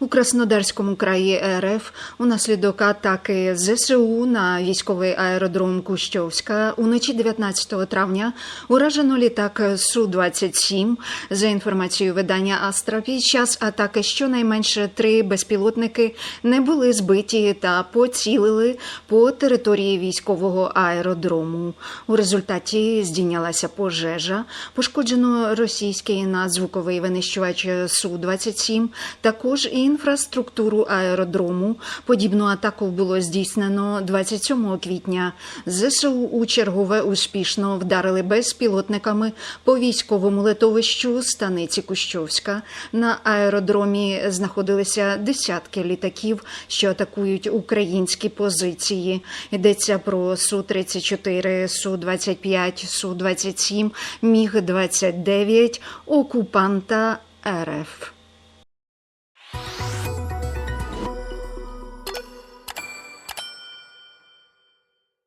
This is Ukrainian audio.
У Краснодарському краї РФ унаслідок атаки ЗСУ на військовий аеродром Кущовська уночі 19 травня уражено літак Су-27. За інформацією видання Астра, під час атаки щонайменше три безпілотники не були збиті та поцілили по території військового аеродрому. У результаті здійнялася пожежа, пошкоджено російський надзвуковий винищувач Су-27, також і інфраструктуру аеродрому. Подібну атаку було здійснено 27 квітня. ЗСУ у чергове успішно вдарили безпілотниками по військовому литовищу станиці Кущовська. На аеродромі знаходилися десятки літаків, що атакують українські позиції. Йдеться про Су-34, Су-25, Су-27, Міг-29, окупанта РФ.